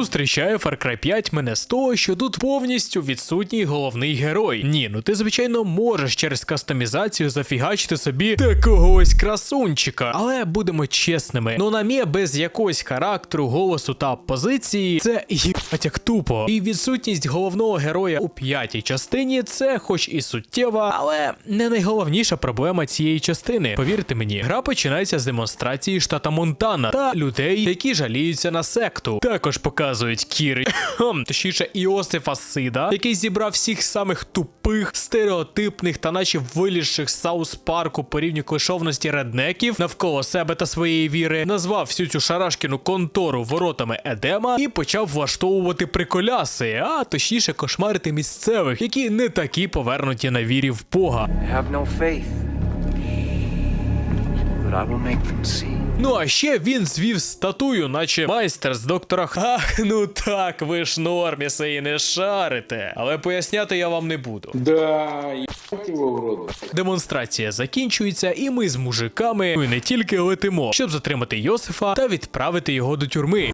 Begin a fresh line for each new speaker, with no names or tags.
Зустрічає Far Cry 5 мене з того, що тут повністю відсутній головний герой. Ні, ну ти звичайно можеш через кастомізацію зафігачити собі такого ось красунчика. Але будемо чесними, ну намє без якогось характеру, голосу та позиції це їбать як тупо. І відсутність головного героя у п'ятій частині це хоч і суттєва, але не найголовніша проблема цієї частини. Повірте мені, гра починається з демонстрації штата Монтана та людей, які жаліються на секту. Також показують Кіри, точніше Іосифа Сида, який зібрав всіх самих тупих, стереотипних та наче вилізших Саус Парку по рівню клишовності реднеків навколо себе та своєї віри, назвав всю цю шарашкіну контору воротами Едема і почав влаштовувати приколяси, а точніше кошмарити місцевих, які не такі повернуті на вірі в Бога.
Have no faith.
Ну а ще він звів статую, наче майстер з доктора Х. Ах, ну так, ви ж норміси і не шарите. Але поясняти я вам не буду.
Да.
Демонстрація закінчується, і ми з мужиками ну і не тільки летимо, щоб затримати Йосифа та відправити його до тюрми.